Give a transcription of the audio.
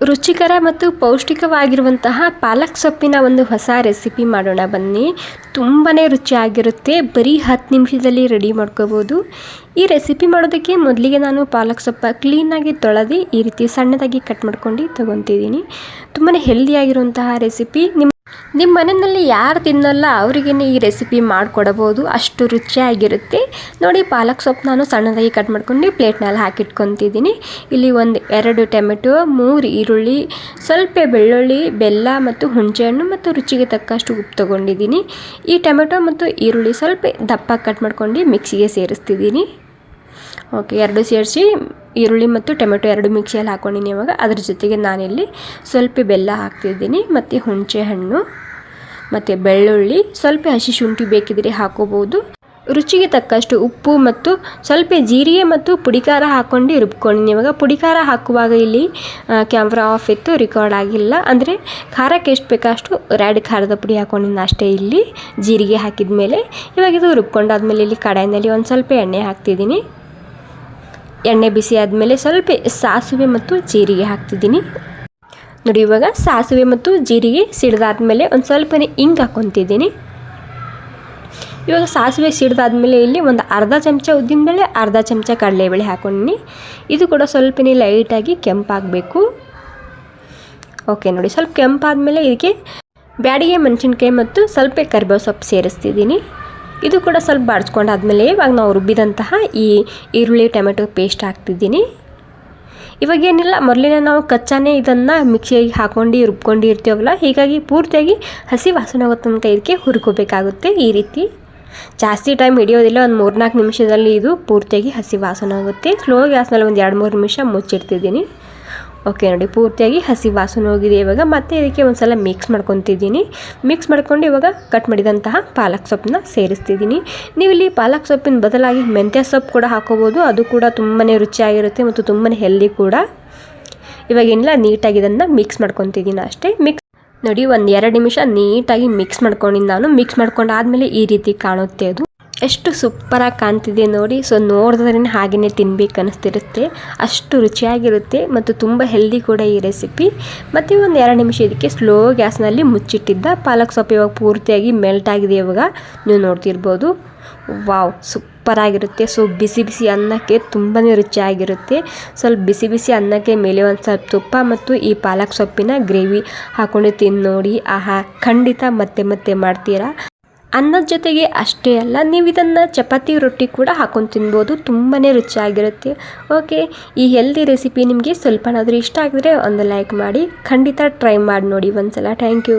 ರುಚಿಕರ ಮತ್ತು ಪೌಷ್ಟಿಕವಾಗಿರುವಂತಹ ಪಾಲಕ್ ಸೊಪ್ಪಿನ ಒಂದು ಹೊಸ ರೆಸಿಪಿ ಮಾಡೋಣ ಬನ್ನಿ. ತುಂಬಾ ರುಚಿಯಾಗಿರುತ್ತೆ. ಬರೀ ಹತ್ತು ನಿಮಿಷದಲ್ಲಿ ರೆಡಿ ಮಾಡ್ಕೋಬೋದು. ಈ ರೆಸಿಪಿ ಮಾಡೋದಕ್ಕೆ ಮೊದಲಿಗೆ ನಾನು ಪಾಲಕ್ ಸೊಪ್ಪ ಕ್ಲೀನಾಗಿ ತೊಳೆದು ಈ ರೀತಿ ಸಣ್ಣದಾಗಿ ಕಟ್ ಮಾಡ್ಕೊಂಡು ತೊಗೊತಿದ್ದೀನಿ. ತುಂಬಾ ಹೆಲ್ದಿಯಾಗಿರುವಂತಹ ರೆಸಿಪಿ. ನಿಮ್ಮ ನಿಮ್ಮ ಮನೆಯಲ್ಲಿ ಯಾರು ತಿನ್ನಲ್ಲ ಅವರಿಗೆ ಈ ರೆಸಿಪಿ ಮಾಡಿಕೊಡಬಹುದು. ಅಷ್ಟು ರುಚಿಯಾಗಿರುತ್ತೆ. ನೋಡಿ, ಪಾಲಕ್ ಸೊಪ್ಪು ನಾನು ಸಣ್ಣದಾಗಿ ಕಟ್ ಮಾಡ್ಕೊಂಡು ಪ್ಲೇಟ್ನಲ್ಲಿ ಹಾಕಿಟ್ಕೊತಿದ್ದೀನಿ. ಇಲ್ಲಿ ಒಂದು ಎರಡು ಟೊಮೆಟೊ, ಮೂರು ಈರುಳ್ಳಿ, ಸ್ವಲ್ಪ ಬೆಳ್ಳುಳ್ಳಿ, ಬೆಲ್ಲ ಮತ್ತು ಹುಣಸೆಹಣ್ಣು ಮತ್ತು ರುಚಿಗೆ ತಕ್ಕಷ್ಟು ಉಪ್ಪು ತೊಗೊಂಡಿದ್ದೀನಿ. ಈ ಟೊಮೆಟೊ ಮತ್ತು ಈರುಳ್ಳಿ ಸ್ವಲ್ಪ ದಪ್ಪ ಕಟ್ ಮಾಡ್ಕೊಂಡು ಮಿಕ್ಸಿಗೆ ಸೇರಿಸ್ತಿದ್ದೀನಿ. ಓಕೆ ಎರಡು ಸೇರಿಸಿ ಈರುಳ್ಳಿ ಮತ್ತು ಟೊಮೆಟೊ ಎರಡು ಮಿಕ್ಸಿಯಲ್ಲಿ ಹಾಕ್ಕೊಂಡಿನಿ ಇವಾಗ. ಅದ್ರ ಜೊತೆಗೆ ನಾನಿಲ್ಲಿ ಸ್ವಲ್ಪ ಬೆಲ್ಲ ಹಾಕ್ತಿದ್ದೀನಿ, ಮತ್ತು ಹುಣಸೆ ಹಣ್ಣು, ಮತ್ತು ಬೆಳ್ಳುಳ್ಳಿ. ಸ್ವಲ್ಪ ಹಸಿ ಶುಂಠಿ ಬೇಕಿದ್ರೆ ಹಾಕೋಬೋದು. ರುಚಿಗೆ ತಕ್ಕಷ್ಟು ಉಪ್ಪು ಮತ್ತು ಸ್ವಲ್ಪ ಜೀರಿಗೆ ಮತ್ತು ಪುಡಿಕಾರ ಹಾಕ್ಕೊಂಡು ರುಬ್ಕೊಂಡಿನಿ ಇವಾಗ. ಪುಡಿಕಾರ ಹಾಕುವಾಗ ಇಲ್ಲಿ ಕ್ಯಾಮ್ರಾ ಆಫ್ ಇತ್ತು ರೆಕಾರ್ಡ್ ಆಗಿಲ್ಲ. ಅಂದರೆ ಖಾರಕ್ಕೆ ಎಷ್ಟು ಬೇಕಷ್ಟು ರೆಡ್ ಖಾರದ ಪುಡಿ ಹಾಕ್ಕೊಂಡಿನಿ ಅಷ್ಟೇ ಇಲ್ಲಿ. ಜೀರಿಗೆ ಹಾಕಿದ ಮೇಲೆ ಇವಾಗ ಇದು ರುಬ್ಕೊಂಡಾದ್ಮೇಲೆ ಇಲ್ಲಿ ಕಡಾಯಿನಲ್ಲಿ ಒಂದು ಸ್ವಲ್ಪ ಎಣ್ಣೆ ಹಾಕ್ತಿದ್ದೀನಿ. ಎಣ್ಣೆ ಬಿಸಿ ಆದಮೇಲೆ ಸ್ವಲ್ಪ ಸಾಸಿವೆ ಮತ್ತು ಜೀರಿಗೆ ಹಾಕ್ತಿದ್ದೀನಿ. ನೋಡಿ ಇವಾಗ ಸಾಸಿವೆ ಮತ್ತು ಜೀರಿಗೆ ಸಿಡ್ದಾದ್ಮೇಲೆ ಒಂದು ಸ್ವಲ್ಪನೇ ಇಂಗ್ ಹಾಕ್ಕೊತಿದ್ದೀನಿ ಇವಾಗ ಸಾಸಿವೆ ಸಿಡಿದಾದ್ಮೇಲೆ ಇಲ್ಲಿ ಒಂದು ಅರ್ಧ ಚಮಚ ಉದ್ದಿನ ಉದ್ದಿನಬೇಳೆ, ಅರ್ಧ ಚಮಚ ಕಡಲೆಬೇಳೆ ಹಾಕ್ಕೊಂಡಿನಿ ಇದು ಕೂಡ ಸ್ವಲ್ಪನೇ ಲೈಟಾಗಿ ಕೆಂಪಾಗಬೇಕು. ಓಕೆ ನೋಡಿ ಸ್ವಲ್ಪ ಕೆಂಪಾದ ಮೇಲೆ ಇದಕ್ಕೆ ಬ್ಯಾಡಿಗೆ, ಮೆಣಸಿನ್ಕಾಯಿ ಮತ್ತು ಸ್ವಲ್ಪ ಕರಿಬೇವು ಸೊಪ್ಪು ಸೇರಿಸ್ತಿದ್ದೀನಿ. ಇದು ಕೂಡ ಸ್ವಲ್ಪ ಬಾಡಿಸ್ಕೊಂಡಾದ್ಮೇಲೆ ಇವಾಗ ನಾವು ರುಬ್ಬಿದಂತಹ ಈ ಈರುಳ್ಳಿ ಟೊಮೆಟೊ ಪೇಸ್ಟ್ ಹಾಕ್ತಿದ್ದೀನಿ. ಇವಾಗ ಏನಿಲ್ಲ, ಮೊದಲಿನ ನಾವು ಕಚ್ಚಾನೇ ಇದನ್ನು ಮಿಕ್ಸಿಯಾಗಿ ಹಾಕೊಂಡು ರುಬ್ಕೊಂಡು ಇರ್ತೀವಲ್ಲ, ಹೀಗಾಗಿ ಪೂರ್ತಿಯಾಗಿ ಹಸಿ ವಾಸನೆ ಆಗೋ ತನಕ ಇದಕ್ಕೆ ಹುರ್ಕೋಬೇಕಾಗುತ್ತೆ ಈ ರೀತಿ. ಜಾಸ್ತಿ ಟೈಮ್ ಹಿಡಿಯೋದಿಲ್ಲ, ಒಂದು ಮೂರ್ನಾಲ್ಕು ನಿಮಿಷದಲ್ಲಿ ಇದು ಪೂರ್ತಿಯಾಗಿ ಹಸಿ ವಾಸನೆ ಆಗುತ್ತೆ ಸ್ಲೋ ಗ್ಯಾಸ್ನಲ್ಲಿ ಒಂದು ಎರಡು ಮೂರು ನಿಮಿಷ ಮುಚ್ಚಿಡ್ತಿದ್ದೀನಿ. ಓಕೆ, ನೋಡಿ, ಪೂರ್ತಿಯಾಗಿ ಹಸಿ ವಾಸನೆ ಹೋಗಿದೆ ಇವಾಗ. ಮತ್ತೆ ಇದಕ್ಕೆ ಒಂದು ಸಲ ಮಿಕ್ಸ್ ಮಾಡ್ಕೊತಿದ್ದೀನಿ. ಮಿಕ್ಸ್ ಮಾಡ್ಕೊಂಡು ಇವಾಗ ಕಟ್ ಮಾಡಿದಂತಹ ಪಾಲಕ್ ಸೊಪ್ಪನ್ನ ಸೇರಿಸ್ತಿದ್ದೀನಿ. ನೀವು ಇಲ್ಲಿ ಪಾಲಕ್ ಸೊಪ್ಪಿನ ಬದಲಾಗಿ ಮೆಂತ್ಯ ಸೊಪ್ಪು ಕೂಡ ಹಾಕೋಬೋದು. ಅದು ಕೂಡ ತುಂಬಾ ರುಚಿಯಾಗಿರುತ್ತೆ ಮತ್ತು ತುಂಬಾ ಹೆಲ್ದಿ ಕೂಡ. ಇವಾಗೇನಿಲ್ಲ ನೀಟಾಗಿ ಇದನ್ನು ಮಿಕ್ಸ್ ಮಾಡ್ಕೊತಿದ್ದೀನಿ ಅಷ್ಟೇ. ಮಿಕ್ಸ್ ನೋಡಿ, ಒಂದು ಎರಡು ನಿಮಿಷ ನೀಟಾಗಿ ಮಿಕ್ಸ್ ಮಾಡ್ಕೊಂಡಿದ್ದು ನಾನು. ಮಿಕ್ಸ್ ಮಾಡ್ಕೊಂಡು ಆದಮೇಲೆ ಈ ರೀತಿ ಕಾಣುತ್ತೆ ಅದು. ಎಷ್ಟು ಸೂಪರಾಗಿ ಕಾಣ್ತಿದೆ ನೋಡಿ. ಸೊ ನೋಡಿದ್ರೆ ಹಾಗೆಯೇ ತಿನ್ಬೇಕು ಅನಿಸ್ತಿರುತ್ತೆ. ಅಷ್ಟು ರುಚಿಯಾಗಿರುತ್ತೆ ಮತ್ತು ತುಂಬ ಹೆಲ್ದಿ ಕೂಡ ಈ ರೆಸಿಪಿ ಮತ್ತು ಒಂದು ಎರಡು ನಿಮಿಷ ಇದಕ್ಕೆ ಸ್ಲೋ ಗ್ಯಾಸ್ನಲ್ಲಿ ಮುಚ್ಚಿಟ್ಟಿದ್ದ ಪಾಲಕ್ ಸೊಪ್ಪು ಇವಾಗ ಪೂರ್ತಿಯಾಗಿ ಮೆಲ್ಟ್ ಆಗಿದೆ ಇವಾಗ. ನೀವು ನೋಡ್ತಿರ್ಬೋದು. ವಾವ್, ಸೂಪರಾಗಿರುತ್ತೆ. ಸೊ ಬಿಸಿ ಬಿಸಿ ಅನ್ನಕ್ಕೆ ತುಂಬಾ ರುಚಿಯಾಗಿರುತ್ತೆ. ಸ್ವಲ್ಪ ಬಿಸಿ ಬಿಸಿ ಅನ್ನಕ್ಕೆ ಮೇಲೆ ಒಂದು ಸ್ವಲ್ಪ ತುಪ್ಪ ಮತ್ತು ಈ ಪಾಲಕ್ ಸೊಪ್ಪಿನ ಗ್ರೇವಿ ಹಾಕೊಂಡು ತಿಂದು ನೋಡಿ ಆಹಾ, ಖಂಡಿತ ಮತ್ತೆ ಮತ್ತೆ ಮಾಡ್ತೀರಾ? ಅನ್ನದ ಜೊತೆಗೆ ಅಷ್ಟೇ ಅಲ್ಲ, ನೀವು ಇದನ್ನು ಚಪಾತಿ ರೊಟ್ಟಿ ಕೂಡ ಹಾಕೊಂಡು ತಿನ್ಬೋದು ತುಂಬಾ ರುಚಿಯಾಗಿರುತ್ತೆ. ಓಕೆ ಈ ಹೆಲ್ದಿ ರೆಸಿಪಿ ನಿಮಗೆ ಸ್ವಲ್ಪನಾದರೂ ಇಷ್ಟ ಆಗಿದ್ರೆ ಒಂದು ಲೈಕ್ ಮಾಡಿ, ಖಂಡಿತ ಟ್ರೈ ಮಾಡಿ ನೋಡಿ ಒಂದು ಸಲ ಥ್ಯಾಂಕ್ ಯು